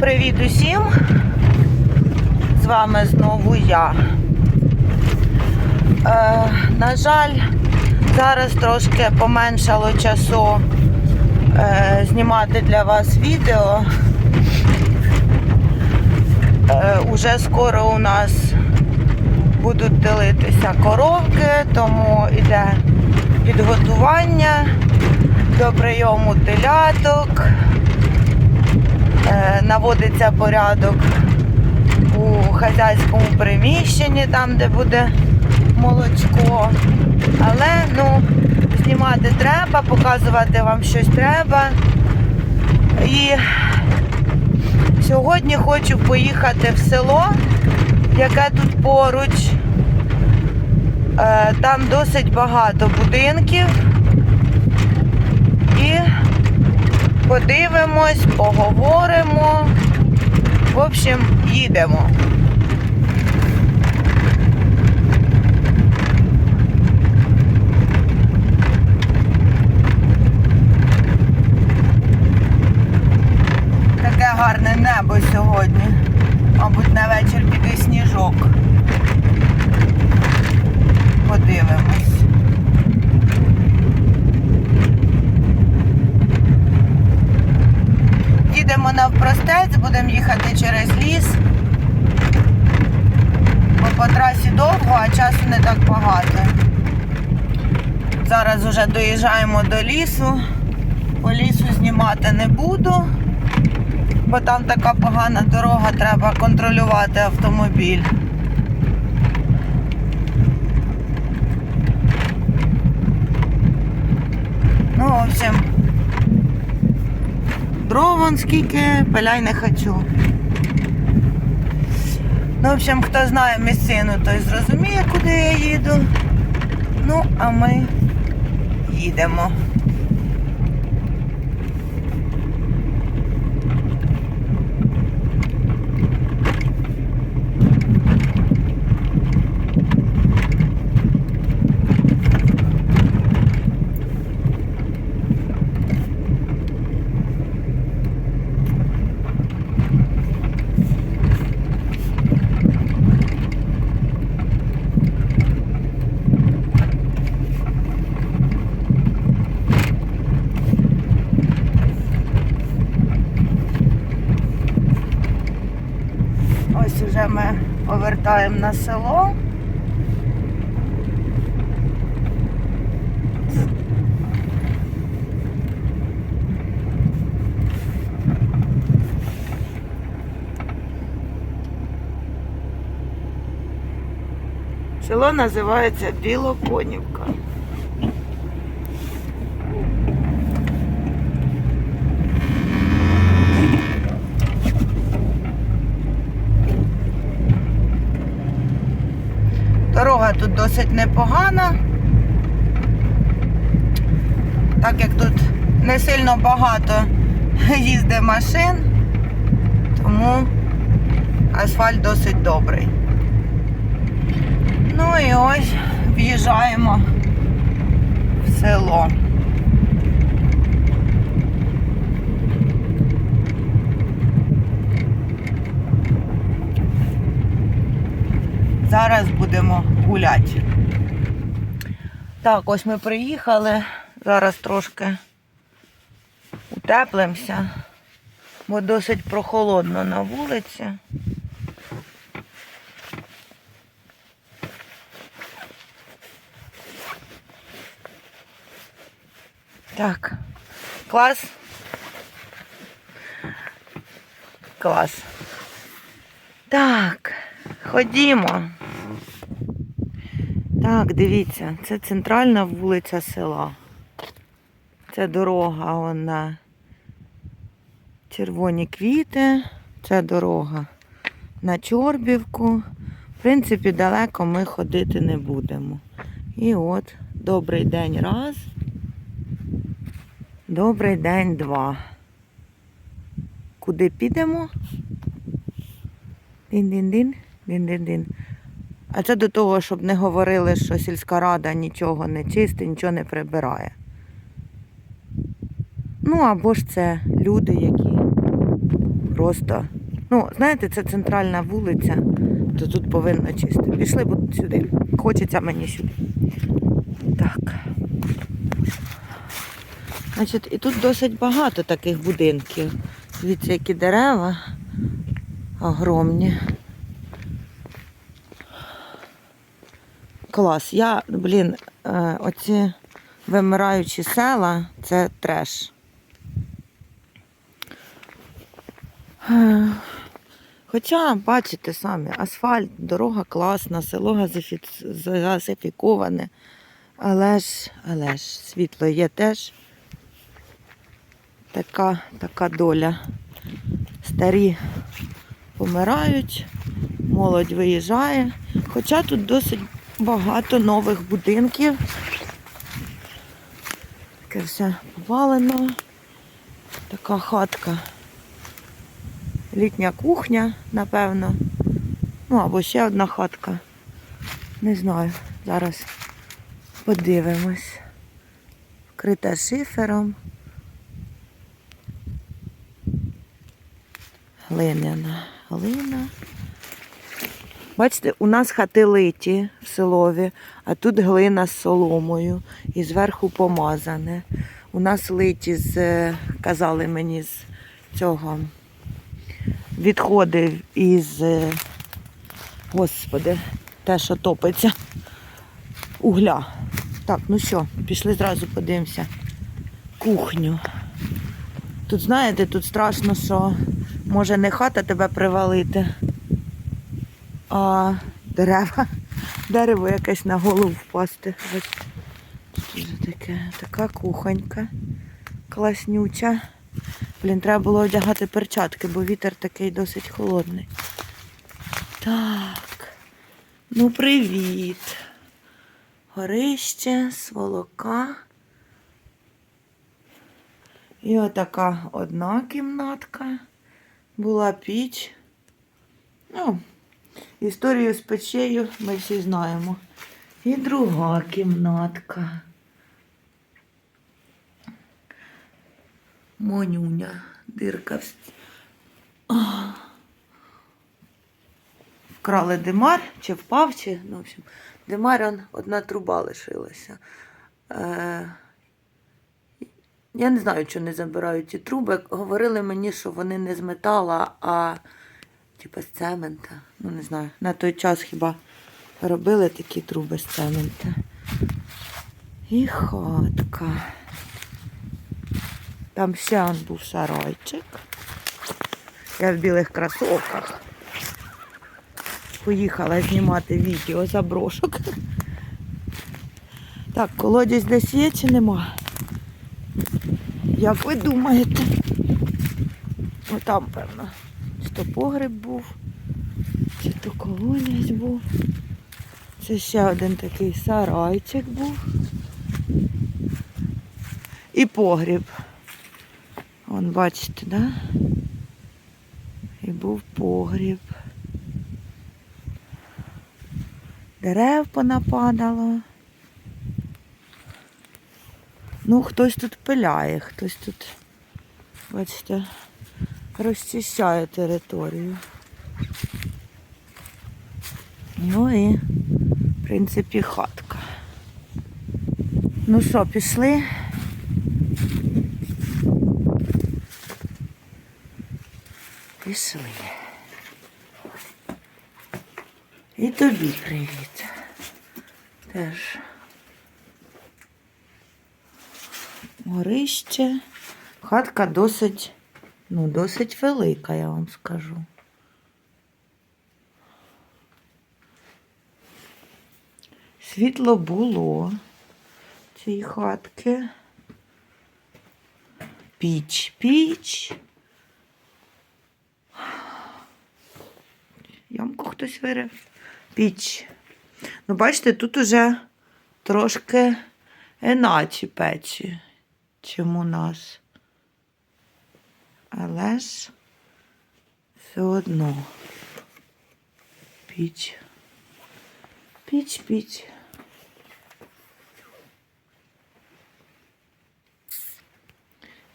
Привіт усім! З вами знову я. Е, на жаль, зараз трошки поменшало часу е, знімати для вас відео. Е, уже скоро у нас будуть ділитися коровки, тому йде підготування до прийому теляток. Е, наводиться порядок у хазяйському приміщенні, там, де буде молочко. Але ну, знімати треба, показувати вам щось треба. І сьогодні хочу поїхати в село, яке тут поруч. Е, Там досить багато будинків. І подивимось, поговоримо. В общем, їдемо. Таке гарне небо сьогодні. Мабуть, на вечір піде сніжок. Подивимось. Їдемо навпростець, будемо їхати через ліс. Бо по трасі довго, а часу не так багато. Зараз вже доїжджаємо до лісу. По лісу знімати не буду, бо там така погана дорога, треба контролювати автомобіль. Ну, в общем, дров скільки, пиляй не хочу. Ну, в общем, хто знає місцину, той зрозуміє, куди я їду. Ну, а ми їдемо. Уже ми повертаємо на село. Село називається Білоконівка. Дорога тут досить непогана. Так як тут не сильно багато їздить машин, тому асфальт досить добрий. Ну і ось в'їжджаємо в село. Зараз будемо гуляти. Так, ось ми приїхали. Зараз трошки утеплимося, бо досить прохолодно на вулиці. Так, клас. Клас. Так, ходімо. Так, дивіться, це центральна вулиця села. Це дорога вон на червоні квіти. Це дорога на Чорбівку. В принципі, далеко ми ходити не будемо. І от, добрий день раз. Добрий день два. Куди підемо? Дин-дин-дин, дин-дин-дин. А це до того, щоб не говорили, що сільська рада нічого не чистить, нічого не прибирає. Ну, або ж це люди, які просто. Ну, знаєте, це центральна вулиця, то тут повинно чисто. Пішли сюди. Хочеться мені сюди. Так. Значить, і тут досить багато таких будинків. Дивіться, які дерева огромні. Клас. Я, блін, е, оці вимираючі села це треш. Е, Хоча, бачите самі, асфальт, дорога класна, село газифі- газифіковане. Але ж, але ж, світло є теж. Така, така доля. Старі помирають, молодь виїжджає. Хоча тут досить багато нових будинків. Таке все повалено. Така хатка. Літня кухня, напевно. Ну, або ще одна хатка. Не знаю. Зараз подивимось. Вкрита шифером. Глиняна глина. Бачите, у нас хати литі в селові, а тут глина з соломою і зверху помазане. У нас литі з, е, казали мені, з цього відходи із, е, господи, те, що топиться, угля. Так, ну що, пішли зразу подивимося. Кухню. Тут, знаєте, тут страшно, що може не хата тебе привалити, а дерева. Дерево якесь на голову впасти. Тут вже таке, така кухонька класнюча. Блін, треба було одягати перчатки, бо вітер такий досить холодний. Так. Ну, привіт. Горище, сволока. І отака одна кімнатка. Була піч. Ну, історію з печею ми всі знаємо. І друга кімнатка. Монюня, дирка. Вкрали димар, чи впав, чи, ну, в общем, димар, он, одна труба лишилася. Е, я не знаю, що не забирають ці труби. Говорили мені, що вони не з метала, а типа з цемента. Ну, не знаю. На той час хіба робили такі труби з цемента. І хатка. Там ще он був сарайчик. Я в білих кросовках. Поїхала знімати відео заброшок. Так, колодязь десь є чи нема? Як ви думаєте? Отам, певно. То погреб був, чи то колодязь був. Це ще один такий сарайчик був. І погріб. Вон, бачите, да? І був погріб. Дерев понападало. Ну, хтось тут пиляє, хтось тут, бачите, розчищає територію. Ну і, в принципі, хатка. Ну що, пішли? Пішли. І тобі привіт. Теж. Горище. Хатка досить, ну, досить велика, я вам скажу. Світло було цій хатки. Піч, піч. Ямку хтось вирив. Піч. Ну, бачите, тут уже трошки іначе печі, чим у нас. Але ж все одно піч. Піч, піч.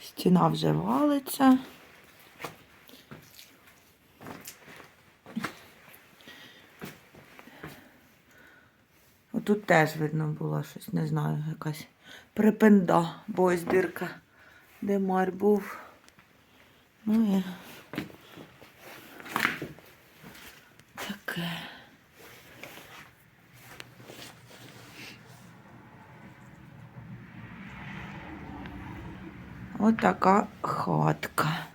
Стіна вже валиться. Отут теж видно було щось, не знаю, якась припенда, бо ось дирка, де мар був. Ну і таке. Отака хатка.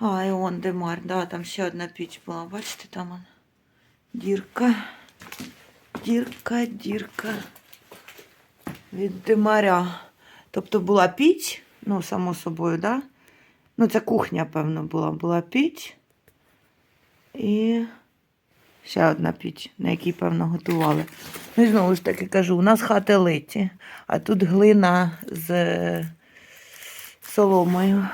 А, і он демар, да, там ще одна піч була. Бачите, там он. Дірка. Дірка, дірка. Від димаря. Тобто була піч, ну, само собою, да? Ну, це кухня, певно, була. Була піч. І ще одна піч, на якій, певно, готували. Ну і знову ж таки кажу, у нас хати литі, а тут глина з соломою.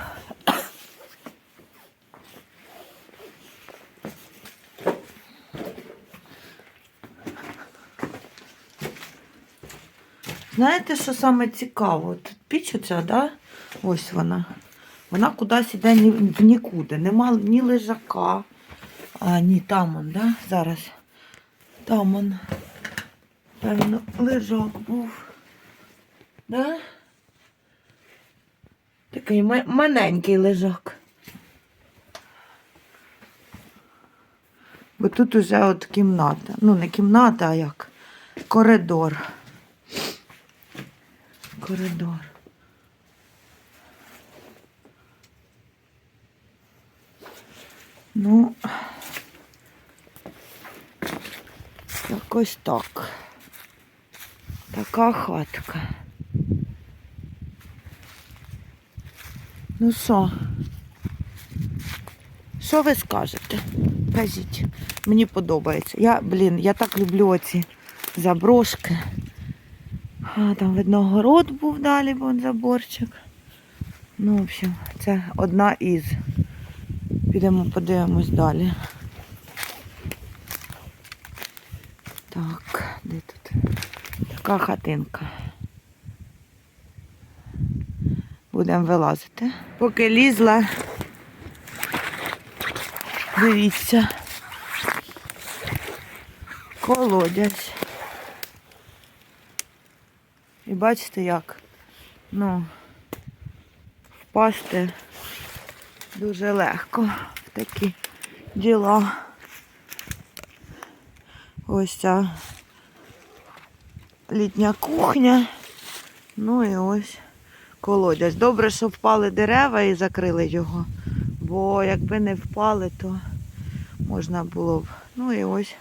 Знаєте, що саме цікаво? Тут піч оця, да? ось вона. Вона кудись іде ні, в нікуди. Нема ні лежака. А, ні, там он, да? Зараз. Там он. Певно, лежак був. Да? Такий маленький лежак. Бо тут уже от кімната. Ну, не кімната, а як? Коридор. Коридор. Ну, якось так. Така хатка. Ну що? Що ви скажете? Кажіть, мені подобається. Я, блін, я так люблю оці заброшки. А, там видно город був далі, вон заборчик. Ну, в общем, це одна із. Підемо подивимось далі. Так, де тут? Така хатинка. Будемо вилазити. Поки лізла, дивіться. Колодязь. І бачите як? Ну, впасти дуже легко в такі діла. Ось ця літня кухня. Ну і ось колодязь. Добре, що впали дерева і закрили його. Бо якби не впали, то можна було б. Ну і ось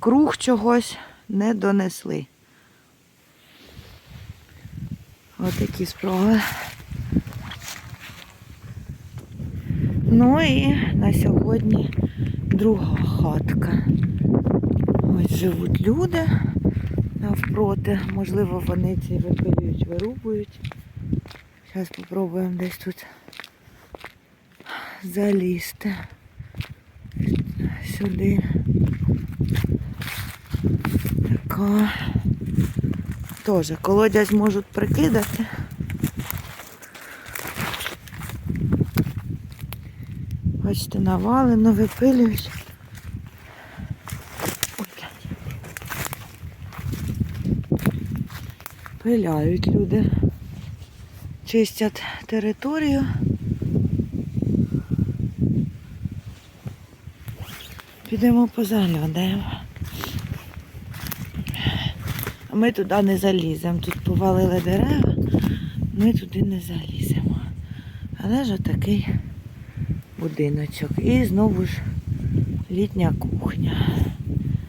круг чогось не донесли. Ось такі справи. Ну і на сьогодні друга хатка. Ось живуть люди навпроти. Можливо, вони ці випилюють, вирубують. Зараз спробуємо десь тут залізти сюди. Така. Теж колодязь можуть прикидати. Бачите, навалено, випилюють. Пиляють люди. Чистять територію. Підемо позаглядаємо. Ми туди не заліземо. Тут повалили дерева, ми туди не заліземо. Але ж отакий будиночок. І знову ж літня кухня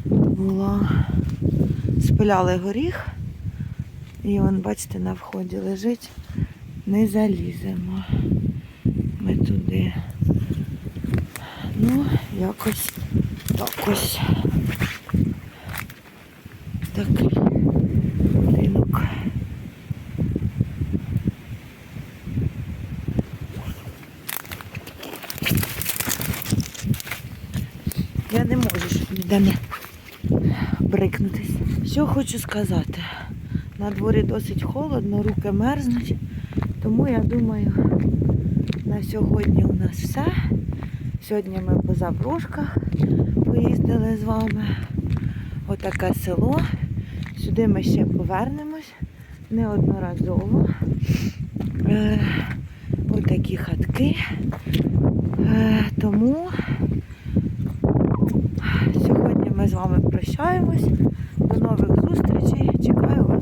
була. Спиляли горіх. І он, бачите, на вході лежить. Не заліземо. Ми туди. Ну, якось так ось. Такий будинок. Йдемо брикнутись. Що хочу сказати. На дворі досить холодно, руки мерзнуть. Тому я думаю, на сьогодні у нас все. Сьогодні ми по заброшках поїздили з вами. Отаке село. Сюди ми ще повернемось неодноразово. Е, отакі хатки. Е, тому з вами прощаємось. До нових зустрічей. Чекаю вас.